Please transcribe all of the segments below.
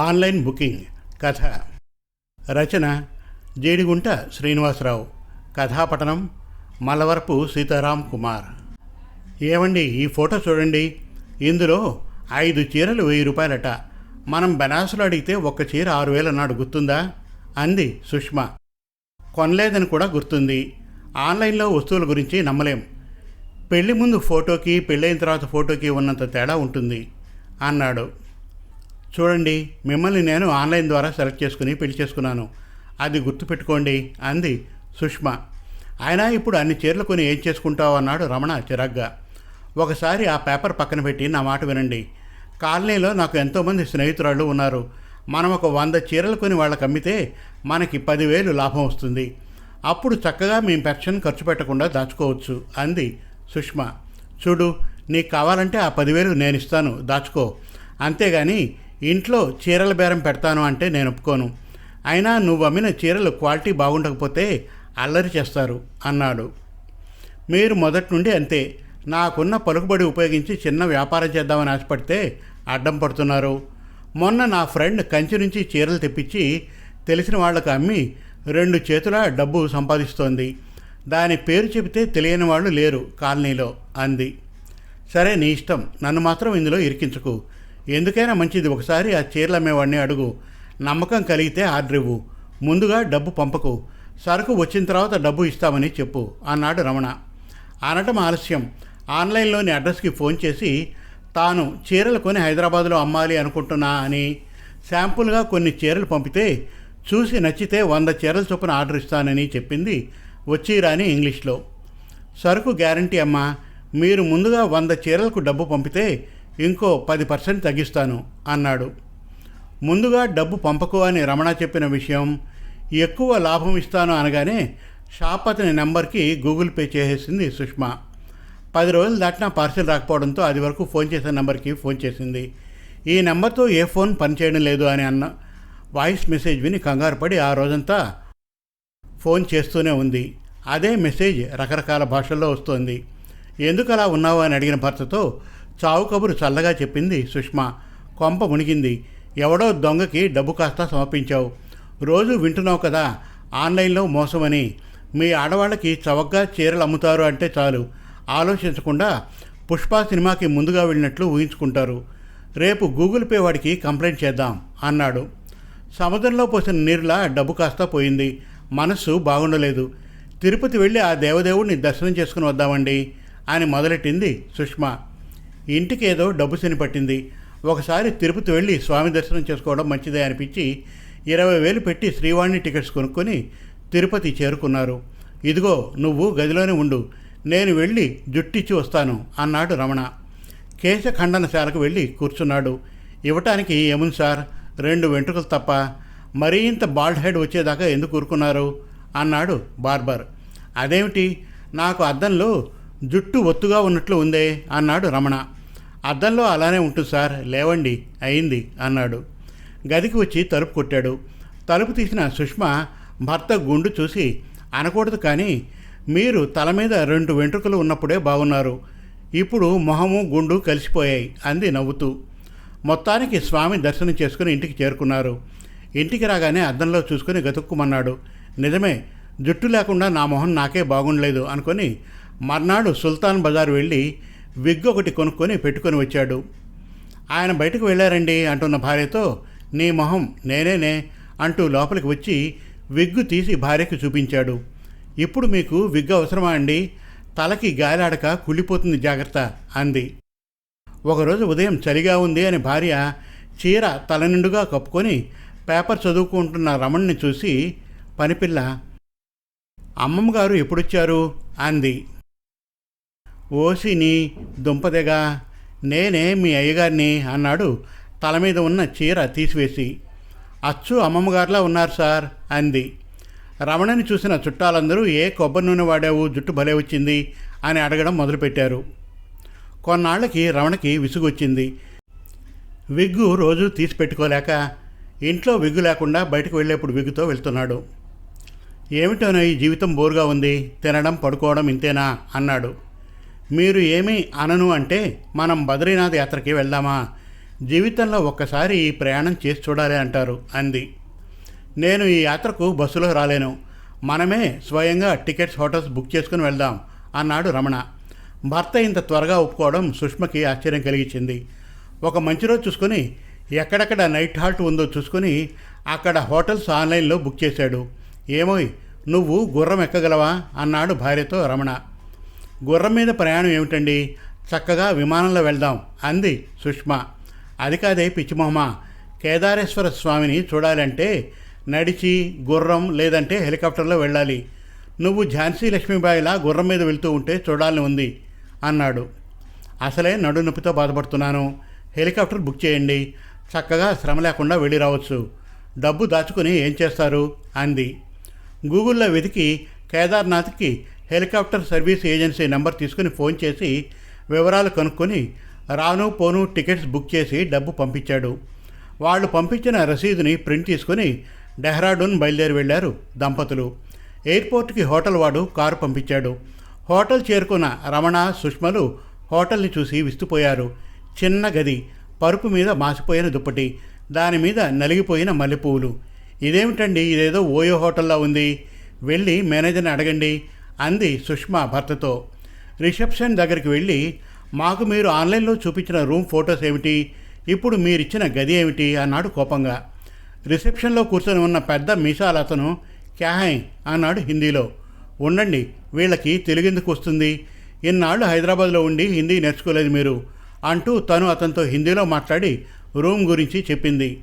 Online booking. కథ. రచన జేడిగుంట శ్రీనివాసరావు. కథాపఠనం మలవరపు సీతారాం కుమార్. ఏమండి ఈ ఫోటో చూడండి. ఇందులో ఐదు చీరలు వెయ్యి రూపాయలట. మనం బెనాసులు అడిగితే ఒక్క చీర ఆరు వేలు అన్నాడు. గుర్తుందా? అంది సుష్మా. కొనలేదని కూడా గుర్తుంది. ఆన్లైన్లో వస్తువుల గురించి నమ్మలేం. పెళ్ళి ముందు ఫోటోకి పెళ్ళైన తర్వాత ఫోటోకి ఉన్నంత తేడా ఉంటుంది అన్నాడు. చూడండి మిమ్మల్ని నేను ఆన్లైన్ ద్వారా సెలెక్ట్ చేసుకుని పెళ్ళి చేసుకున్నాను. అది గుర్తుపెట్టుకోండి అంది సుష్మా. ఆయన ఇప్పుడు అన్ని చీరలు కొని ఏం చేసుకుంటావు అన్నాడు రమణ చిరాగ్గా. ఒకసారి ఆ పేపర్ పక్కన పెట్టి నా మాట వినండి. కాలనీలో నాకు ఎంతోమంది స్నేహితురాళ్ళు ఉన్నారు. మనం ఒక వంద చీరలు కొని వాళ్ళకి అమ్మితే మనకి పదివేలు లాభం వస్తుంది. అప్పుడు చక్కగా మేము పెన్షన్ ఖర్చు పెట్టకుండా దాచుకోవచ్చు అంది సుష్మా. చూడు నీకు కావాలంటే ఆ పదివేలు నేను ఇస్తాను దాచుకో. అంతేగాని ఇంట్లో చీరల బేరం పెడతాను అంటే నేను ఒప్పుకోను. అయినా నువ్వు అమ్మిన చీరలు క్వాలిటీ బాగుండకపోతే అల్లరి చేస్తారు అన్నాడు. మీరు మొదటి నుండి అంతే. నాకున్న పలుకుబడి ఉపయోగించి చిన్న వ్యాపారం చేద్దామని ఆశపడితే అడ్డం పడుతున్నారు. మొన్న నా ఫ్రెండ్ కంచి నుంచి చీరలు తెప్పించి తెలిసిన వాళ్ళకు అమ్మి రెండు చేతుల డబ్బు సంపాదిస్తోంది. దాని పేరు చెబితే తెలియని వాళ్ళు లేరు కాలనీలో అంది. సరే నీ ఇష్టం. నన్ను మాత్రం ఇందులో ఇరికించుకు. ఎందుకైనా మంచిది. ఒకసారి ఆ చీరలు అమ్మేవాడిని అడుగు. నమ్మకం కలిగితే ఆర్డర్ ఇవ్వు. ముందుగా డబ్బు పంపకు. సరుకు వచ్చిన తర్వాత డబ్బు ఇస్తామని చెప్పు. అన్నాడు రమణ. అనటం ఆలస్యం. ఆన్లైన్లోని అడ్రస్కి ఫోన్ చేసి తాను చీరలు కొని హైదరాబాద్లో అమ్మాలి అనుకుంటున్నా అని శాంపుల్గా కొన్ని చీరలు పంపితే చూసి నచ్చితే వంద చీరల చొప్పున ఆర్డర్ ఇస్తానని చెప్పింది వచ్చి రాని ఇంగ్లీష్లో. సరుకు గ్యారంటీ అమ్మా. మీరు ముందుగా వంద చీరలకు డబ్బు పంపితే ఇంకో పది పర్సెంట్ తగ్గిస్తాను అన్నాడు. ముందుగా డబ్బు పంపకు అని రమణ చెప్పిన విషయం ఎక్కువ లాభం ఇస్తాను అనగానే షాప్ అతని నెంబర్కి గూగుల్ పే చేసేసింది సుష్మా. పది రోజులు దాటినా పార్సిల్ రాకపోవడంతో అది వరకు ఫోన్ చేసిన నెంబర్కి ఫోన్ చేసింది. ఈ నెంబర్తో ఏ ఫోన్ పనిచేయడం లేదు అని అన్న వాయిస్ మెసేజ్ విని కంగారు పడి ఆ రోజంతా ఫోన్ చేస్తూనే ఉంది. అదే మెసేజ్ రకరకాల భాషల్లో వస్తోంది. ఎందుకు అలా ఉన్నావు అని అడిగిన భర్తతో చావు కబురు చల్లగా చెప్పింది సుష్మా. కొంప మునిగింది. ఎవడో దొంగకి డబ్బు కాస్త సమర్పించావు. రోజు వింటున్నావు కదా ఆన్లైన్లో మోసమని. మీ ఆడవాళ్ళకి చవకగా చీరలు అమ్ముతారు అంటే చాలు. ఆలోచించకుండా పుష్ప సినిమాకి ముందుగా వెళ్ళినట్లు ఊహించుకుంటారు. రేపు గూగుల్ పే వాడికి కంప్లైంట్ చేద్దాం అన్నాడు. సముద్రంలో పోసిన నీరులా డబ్బు కాస్త పోయింది. మనస్సు బాగుండలేదు. తిరుపతి వెళ్ళి ఆ దేవదేవుడిని దర్శనం చేసుకుని వద్దామండి అని మొదలెట్టింది సుష్మా. ఇంటికి ఏదో డబ్బు శని పట్టింది. ఒకసారి తిరుపతి వెళ్ళి స్వామి దర్శనం చేసుకోవడం మంచిదే అనిపించి ఇరవై వేలు పెట్టి శ్రీవాణి టికెట్స్ కొనుక్కొని తిరుపతి చేరుకున్నారు. ఇదిగో నువ్వు గదిలోనే ఉండు. నేను వెళ్ళి జుట్టిచ్చి వస్తాను అన్నాడు రమణ. కేశ ఖండనశాలకు వెళ్ళి కూర్చున్నాడు. ఇవ్వటానికి ఏముంది సార్? రెండు వెంట్రుకలు తప్ప. మరీ ఇంత బాల్డ్ హెడ్ వచ్చేదాకా ఎందుకు ఊరుకున్నారు? అన్నాడు బార్బర్. అదేమిటి? నాకు అద్దంలో జుట్టు ఒత్తుగా ఉన్నట్లు ఉందే అన్నాడు రమణ. అద్దంలో అలానే ఉంటుంది సార్ లేవండి అయింది అన్నాడు. గదికి వచ్చి తలుపు కొట్టాడు. తలుపు తీసిన సుష్మ భర్త గుండు చూసి అనకూడదు కానీ మీరు తల మీద రెండు వెంట్రుకలు ఉన్నప్పుడే బాగున్నారు ఇప్పుడు మొహము గుండు కలిసిపోయాయి అంది నవ్వుతూ. మొత్తానికి స్వామి దర్శనం చేసుకుని ఇంటికి చేరుకున్నారు. ఇంటికి రాగానే అద్దంలో చూసుకుని గతుక్కుమన్నాడు. నిజమే జుట్టు లేకుండా నా మొహం నాకే బాగుండలేదు అనుకొని మర్నాడు సుల్తాన్ బజార్ వెళ్ళి విగ్ ఒకటి కొనుక్కొని పెట్టుకొని వచ్చాడు. ఆయన బయటకు వెళ్ళారండి అంటున్న భార్యతో నీ మొహం నేనేనే అంటూ లోపలికి వచ్చి విగ్గు తీసి భార్యకు చూపించాడు. ఇప్పుడు మీకు విగ్గు అవసరమా అండి? తలకి గాలాడక కుళ్ళిపోతుంది జాగ్రత్త అంది. ఒకరోజు ఉదయం చలిగా ఉంది అని భార్య చీర తల నిండుగా కప్పుకొని పేపర్ చదువుకుంటున్న రమణ్ని చూసి పనిపిల్ల అమ్మమ్మగారు ఎప్పుడొచ్చారు? అంది. ఓసిని దుంపదెగా నేనే మీ అయ్యగారిని అన్నాడు. తల మీద ఉన్న చీర తీసివేసి. అచ్చు అమ్మమ్మగారిలా ఉన్నారు సార్ అంది. రమణని చూసిన చుట్టాలందరూ ఏ కొబ్బరి నూనె వాడావు జుట్టు భలే వచ్చింది అని అడగడం మొదలుపెట్టారు. కొన్నాళ్ళకి రమణకి విసుగొచ్చింది. విగ్గు రోజు తీసి పెట్టుకోలేక ఇంట్లో విగ్గు లేకుండా బయటకు వెళ్ళేప్పుడు విగ్గుతో వెళ్తున్నాడు. ఏమిటోనో ఈ జీవితం బోరుగా ఉంది తినడం పడుకోవడం ఇంతేనా? అన్నాడు. మీరు ఏమీ అనను అంటే మనం బద్రీనాథ్ యాత్రకి వెళ్దామా? జీవితంలో ఒక్కసారి ఈ ప్రయాణం చేసి చూడాలి అంటారు అంది. నేను ఈ యాత్రకు బస్సులో రాలేను. మనమే స్వయంగా టికెట్స్ హోటల్స్ బుక్ చేసుకుని వెళ్దాం అన్నాడు రమణ. భర్త ఇంత త్వరగా ఒప్పుకోవడం సుష్మకి ఆశ్చర్యం కలిగించింది. ఒక మంచి రోజు చూసుకొని ఎక్కడెక్కడ నైట్ హాల్ట్ ఉందో చూసుకొని అక్కడ హోటల్స్ ఆన్లైన్లో బుక్ చేశాడు. ఏమోయ్ నువ్వు గుర్రం ఎక్కగలవా? అన్నాడు భార్యతో రమణ. గుర్రం మీద ప్రయాణం ఏమిటండి? చక్కగా విమానంలో వెళ్దాం అంది సుష్మ. అది కాదే పిచ్చిమొహమ కేదారేశ్వర స్వామిని చూడాలంటే నడిచి గుర్రం లేదంటే హెలికాప్టర్లో వెళ్ళాలి. నువ్వు ఝాన్సీ లక్ష్మీబాయిలా గుర్రం మీద వెళ్తూ ఉంటే చూడాలని ఉంది అన్నాడు. అసలే నడు నొప్పితో బాధపడుతున్నాను. హెలికాప్టర్ బుక్ చేయండి. చక్కగా శ్రమ లేకుండా వెళ్ళి రావచ్చు. డబ్బు దాచుకుని ఏం చేస్తారు? అంది. గూగుల్లో వెతికి కేదార్నాథ్కి హెలికాప్టర్ సర్వీస్ ఏజెన్సీ నెంబర్ తీసుకుని ఫోన్ చేసి వివరాలు కనుక్కొని రాను పోను టికెట్స్ బుక్ చేసి డబ్బు పంపించాడు. వాళ్ళు పంపించిన రసీదుని ప్రింట్ తీసుకుని డెహ్రాడూన్ బయలుదేరి వెళ్ళారు దంపతులు. ఎయిర్పోర్ట్కి హోటల్ వాడు కారు పంపించాడు. హోటల్ చేరుకున్న రమణ సుష్మలు హోటల్ని చూసి విస్తుపోయారు. చిన్న గది పరుపు మీద మాసిపోయిన దుప్పటి దాని మీద నలిగిపోయిన మల్లెపూలు. ఇదేమిటండి? ఇదేదో ఓయో హోటల్లో ఉంది. వెళ్ళి మేనేజర్ని అడగండి. అంది సుష్మా భర్తతో. రిసెప్షన్ దగ్గరికి వెళ్ళి మాకు మీరు ఆన్లైన్లో చూపించిన రూమ్ ఫొటోస్ ఏమిటి? ఇప్పుడు మీరిచ్చిన గది ఏమిటి? అన్నాడు కోపంగా. రిసెప్షన్లో కూర్చొని ఉన్న పెద్ద మీసాల అతను క్యాహై అన్నాడు హిందీలో. ఉండండి వీళ్ళకి తెలుగెందుకు వస్తుంది? ఇన్నాళ్ళు హైదరాబాద్లో ఉండి హిందీ నేర్చుకోలేదు మీరు అంటూ తను అతనితో హిందీలో మాట్లాడి రూమ్ గురించి చెప్పింది.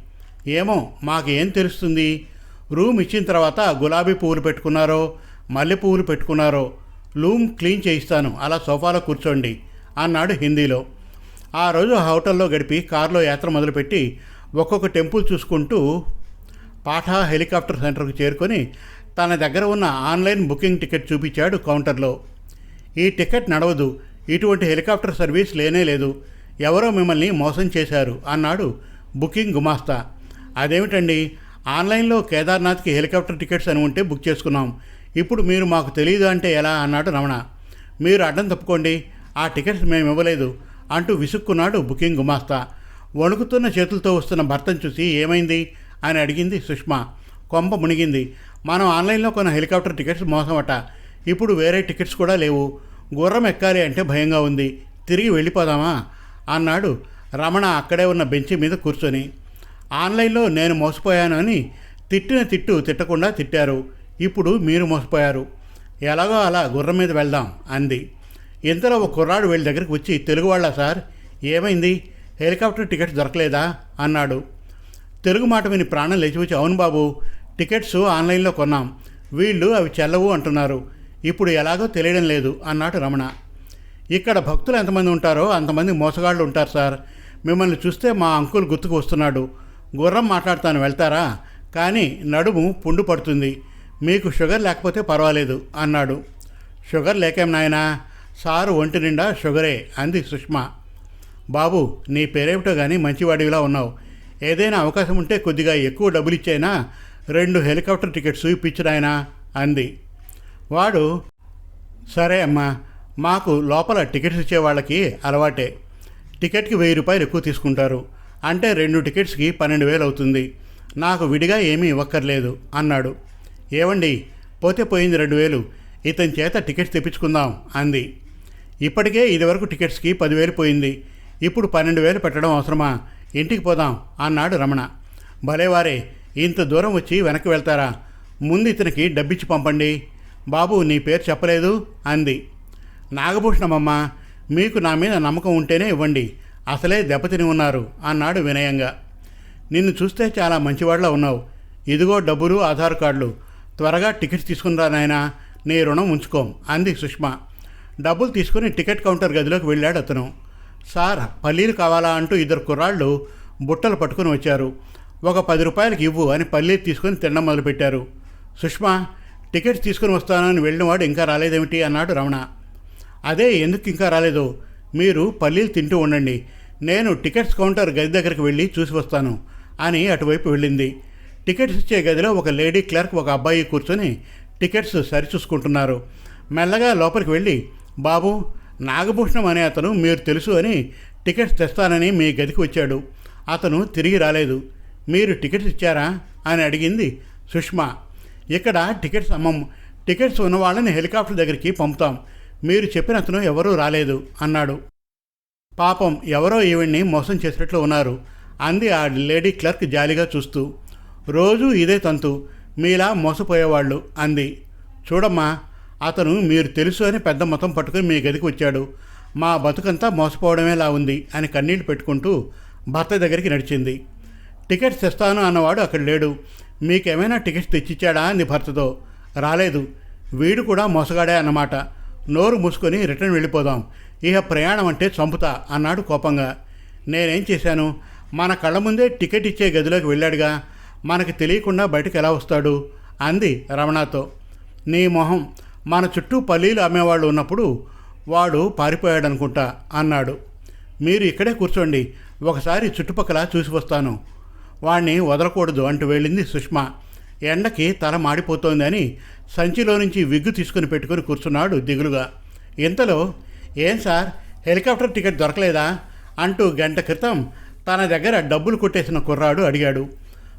ఏమో మాకేం తెలుస్తుంది? రూమ్ ఇచ్చిన తర్వాత గులాబీ పువ్వులు పెట్టుకున్నారో మల్లెపూలు పెట్టుకున్నారో లూమ్ క్లీన్ చేయిస్తాను అలా సోఫాలో కూర్చోండి అన్నాడు హిందీలో. ఆ రోజు హోటల్లో గడిపి కారులో యాత్ర మొదలుపెట్టి ఒక్కొక్క టెంపుల్ చూసుకుంటూ పాఠా హెలికాప్టర్ సెంటర్కు చేరుకొని తన దగ్గర ఉన్న ఆన్లైన్ బుకింగ్ టికెట్ చూపించాడు కౌంటర్లో. ఈ టికెట్ నడవదు ఇటువంటి హెలికాప్టర్ సర్వీస్ లేనే లేదు ఎవరో మిమ్మల్ని మోసం చేశారు అన్నాడు బుకింగ్ గుమాస్తా. అదేమిటండి ఆన్లైన్లో కేదార్నాథ్కి హెలికాప్టర్ టికెట్స్ అని ఉంటే బుక్ చేసుకున్నాం ఇప్పుడు మీరు మాకు తెలియదు అంటే ఎలా అన్నాడు రమణ. మీరు అడ్డం తప్పుకోండి ఆ టికెట్స్ మేము ఇవ్వలేదు అంటూ విసుక్కున్నాడు బుకింగ్ గుమాస్తా. వణుకుతున్న చేతులతో వస్తున్న భర్తను చూసి ఏమైంది అని అడిగింది సుష్మా. కొంప మునిగింది. మనం ఆన్లైన్లో కొన్న హెలికాప్టర్ టికెట్స్ మోసమట. ఇప్పుడు వేరే టికెట్స్ కూడా లేవు. గుర్రం ఎక్కాలి అంటే భయంగా ఉంది. తిరిగి వెళ్ళిపోదామా? అన్నాడు రమణ అక్కడే ఉన్న బెంచి మీద కూర్చొని. ఆన్లైన్లో నేను మోసపోయాను అని తిట్టిన తిట్టు తిట్టకుండా తిట్టారు. ఇప్పుడు మీరు మోసపోయారు. ఎలాగో అలా గుర్రం మీద వెళ్దాం అంది. ఇంతలో ఒక కుర్రాడు వీళ్ళ దగ్గరికి వచ్చి తెలుగు వాళ్ళ సార్ ఏమైంది? హెలికాప్టర్ టికెట్స్ దొరకలేదా? అన్నాడు. తెలుగు మాట విని ప్రాణం లేచి వచ్చి అవును బాబు టికెట్స్ ఆన్లైన్లో కొన్నాం. వీళ్ళు అవి చెల్లవు అంటున్నారు. ఇప్పుడు ఎలాగో తెలియడం లేదు అన్నాడు రమణ. ఇక్కడ భక్తులు ఎంతమంది ఉంటారో అంతమంది మోసగాళ్ళు ఉంటారు సార్. మిమ్మల్ని చూస్తే మా అంకుల్ గుర్తుకు వస్తున్నాడు. గుర్రం మాట్లాడతాను వెళ్తారా? కానీ నడుము పుండు పడుతుంది. మీకు షుగర్ లేకపోతే పర్వాలేదు అన్నాడు. షుగర్ లేకేం నాయనా? సారు ఒంటి నిండా షుగరే అంది సుష్మా. బాబు నీ పేరేమిటో కానీ మంచివాడివిలా ఉన్నావు. ఏదైనా అవకాశం ఉంటే కొద్దిగా ఎక్కువ డబ్బులు ఇచ్చైనా రెండు హెలికాప్టర్ టికెట్స్ ఇప్పించుడాయనా అంది. వాడు సరే అమ్మా మాకు లోపల టికెట్స్ ఇచ్చే వాళ్ళకి అలవాటే. టికెట్కి వెయ్యి రూపాయలు ఎక్కువ తీసుకుంటారు. అంటే రెండు టికెట్స్కి పన్నెండు వేలు అవుతుంది నాకు విడిగా ఏమీ ఇవ్వక్కర్లేదు అన్నాడు. ఏవండి? పోతే పోయింది రెండు వేలు. ఇతని చేత టికెట్స్ తెప్పించుకుందాం అంది. ఇప్పటికే ఇదివరకు టికెట్స్కి పదివేలు పోయింది. ఇప్పుడు పన్నెండు వేలు పెట్టడం అవసరమా? ఇంటికి పోదాం అన్నాడు రమణ. భలేవారే ఇంత దూరం వచ్చి వెనక్కి వెళ్తారా? ముందు ఇతనికి డబ్బిచ్చి పంపండి. బాబు నీ పేరు చెప్పలేదు అంది. నాగభూషణమమ్మ మీకు నా మీద నమ్మకం ఉంటేనే ఇవ్వండి. అసలే దెబ్బతిని ఉన్నారు అన్నాడు వినయంగా. నిన్ను చూస్తే చాలా మంచివాళ్ళ ఉన్నావు. ఇదిగో డబ్బులు ఆధార్ కార్డులు. త్వరగా టికెట్స్ తీసుకుని రా నాయనా నీ రుణం ఉంచుకోం అంది సుష్మా. డబ్బులు తీసుకుని టికెట్ కౌంటర్ గదిలోకి వెళ్ళాడు అతను. సార్ పల్లీలు కావాలా అంటూ ఇద్దరు కుర్రాళ్ళు బుట్టలు పట్టుకుని వచ్చారు. ఒక పది రూపాయలకి ఇవ్వు అని పల్లీలు తీసుకొని తినడం మొదలుపెట్టారు. సుష్మా టికెట్స్ తీసుకుని వస్తానని వెళ్ళినవాడు ఇంకా రాలేదేమిటి? అన్నాడు రమణ. అదే ఎందుకు ఇంకా రాలేదు? మీరు పల్లీలు తింటూ ఉండండి. నేను టికెట్స్ కౌంటర్ గది దగ్గరికి వెళ్ళి చూసి వస్తాను అని అటువైపు వెళ్ళింది. టికెట్స్ ఇచ్చే గదిలో ఒక లేడీ క్లర్క్ ఒక అబ్బాయి కూర్చొని టికెట్స్ సరిచూసుకుంటున్నారు. మెల్లగా లోపలికి వెళ్ళి బాబు నాగభూషణం అనే అతను మీరు తెలుసు అని టికెట్స్ తెస్తానని మీ గదికి వచ్చాడు. అతను తిరిగి రాలేదు. మీరు టికెట్స్ ఇచ్చారా? అని అడిగింది సుష్మా. ఇక్కడ టికెట్స్ అమ్మం. టికెట్స్ ఉన్న వాళ్ళని హెలికాప్టర్ దగ్గరికి పంపుతాం. మీరు చెప్పిన అతను ఎవరూ రాలేదు అన్నాడు. పాపం ఎవరో ఈవిడ్ని మోసం చేసినట్లు ఉన్నారు అంది ఆ లేడీ క్లర్క్ జాలిగా చూస్తూ. రోజూ ఇదే తంతు మీలా మోసపోయేవాళ్ళు అంది. చూడమ్మా అతను మీరు తెలుసు అని పెద్ద మొత్తం పట్టుకుని మీ గదికి వచ్చాడు. మా బతుకంతా మోసపోవడమేలా ఉంది అని కన్నీళ్ళు పెట్టుకుంటూ భర్త దగ్గరికి నడిచింది. టికెట్స్ తెస్తాను అన్నవాడు అక్కడ లేడు. మీకేమైనా టికెట్స్ తెచ్చిచ్చాడా అంది భర్తతో. రాలేదు. వీడు కూడా మోసగాడే అన్నమాట. నోరు మూసుకొని రిటర్న్ వెళ్ళిపోదాం. ఇక ప్రయాణం అంటే చంపుతా అన్నాడు కోపంగా. నేనేం చేశాను? మన కళ్ళ ముందే టికెట్ ఇచ్చే గదిలోకి వెళ్ళాడుగా. మనకి తెలియకుండా బయటకు ఎలా వస్తాడు? అంది రమణతో. నీ మొహం మన చుట్టూ పల్లీలు అమ్మేవాళ్ళు ఉన్నప్పుడు వాడు పారిపోయాడు అనుకుంటా అన్నాడు. మీరు ఇక్కడే కూర్చోండి ఒకసారి చుట్టుపక్కల చూసి వస్తాను. వాణ్ణి వదలకూడదు అంటూ వెళ్ళింది సుష్మా. ఎండకి తల మాడిపోతోందని సంచిలో నుంచి విగ్గు తీసుకుని పెట్టుకుని కూర్చున్నాడు దిగులుగా. ఇంతలో ఏం సార్ హెలికాప్టర్ టికెట్ దొరకలేదా? అంటూ గంట క్రితం తన దగ్గర డబ్బులు కొట్టేసిన కుర్రాడు అడిగాడు.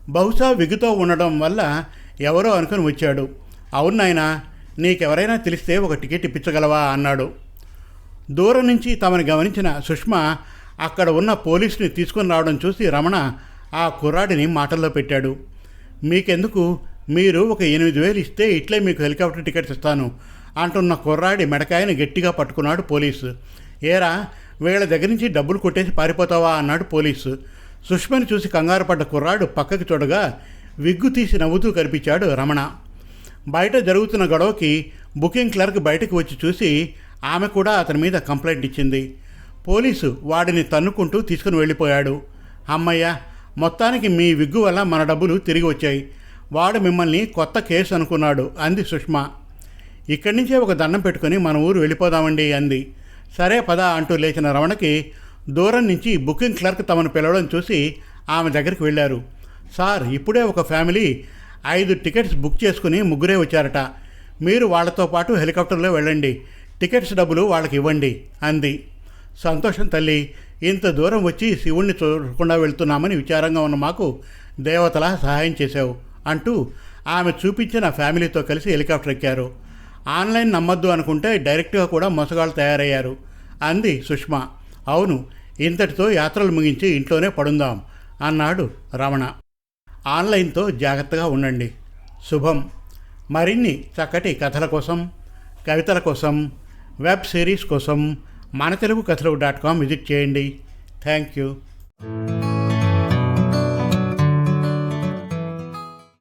బహుశా విగుతో ఉండడం వల్ల ఎవరో అనుకుని వచ్చాడు. అవును నాయన నీకెవరైనా తెలిస్తే ఒక టికెట్ ఇప్పించగలవా? అన్నాడు. దూరం నుంచి తమని గమనించిన సుష్మా అక్కడ ఉన్న పోలీసుని తీసుకుని రావడం చూసి రమణ ఆ కుర్రాడిని మాటల్లో పెట్టాడు. మీకెందుకు? మీరు ఒక ఎనిమిది వేలు ఇస్తే ఇట్లే మీకు హెలికాప్టర్ టికెట్స్ ఇస్తాను అంటున్న కుర్రాడి మెడకాయని గట్టిగా పట్టుకున్నాడు పోలీసు. ఏరా వీళ్ళ దగ్గర నుంచి డబ్బులు కొట్టేసి పారిపోతావా? అన్నాడు పోలీసు. సుష్మని చూసి కంగారుపడ్డ కుర్రాడు పక్కకి చూడగా విగ్గు తీసి నవ్వుతూ కనిపించాడు రమణ. బయట జరుగుతున్న గొడవకి బుకింగ్ క్లర్క్ బయటకు వచ్చి చూసి ఆమె కూడా అతని మీద కంప్లైంట్ ఇచ్చింది. పోలీసు వాడిని తన్నుకుంటూ తీసుకుని వెళ్ళిపోయాడు. అమ్మయ్య మొత్తానికి మీ విగ్గు వల్ల మన డబ్బులు తిరిగి వచ్చాయి. వాడు మిమ్మల్ని కొత్త కేసు అనుకున్నాడు అంది సుష్మా. ఇక్కడి నుంచే ఒక దండం పెట్టుకుని మన ఊరు వెళ్ళిపోదామండి అంది. సరే పద అంటూ లేచిన రమణకి దూరం నుంచి బుకింగ్ క్లర్క్ తమను పిలవడం చూసి ఆమె దగ్గరికి వెళ్ళారు. సార్ ఇప్పుడే ఒక ఫ్యామిలీ ఐదు టికెట్స్ బుక్ చేసుకుని ముగ్గురే వచ్చారట. మీరు వాళ్ళతో పాటు హెలికాప్టర్లో వెళ్ళండి. టికెట్స్ డబ్బులు వాళ్ళకి ఇవ్వండి అంది. సంతోషం తల్లి. ఇంత దూరం వచ్చి శివుణ్ణి చూడకుండా వెళ్తున్నామని విచారంగా ఉన్న మాకు దేవతలా సహాయం చేశావు అంటూ ఆమె చూపించిన ఫ్యామిలీతో కలిసి హెలికాప్టర్ ఎక్కారు. ఆన్లైన్ నమ్మద్దు అనుకుంటే డైరెక్ట్గా కూడా మోసగాళ్ళు తయారయ్యారు అంది సుష్మా. అవును ఇంతటితో యాత్రలు ముగించి ఇంట్లోనే పడుందాం అన్నాడు రమణ. ఆన్లైన్తో జాగ్రత్తగా ఉండండి. శుభం. మరిన్ని చక్కటి కథల కోసం కవితల కోసం వెబ్ సిరీస్ కోసం మన తెలుగు కథలు డాట్ కామ్ విజిట్ చేయండి. Thank you.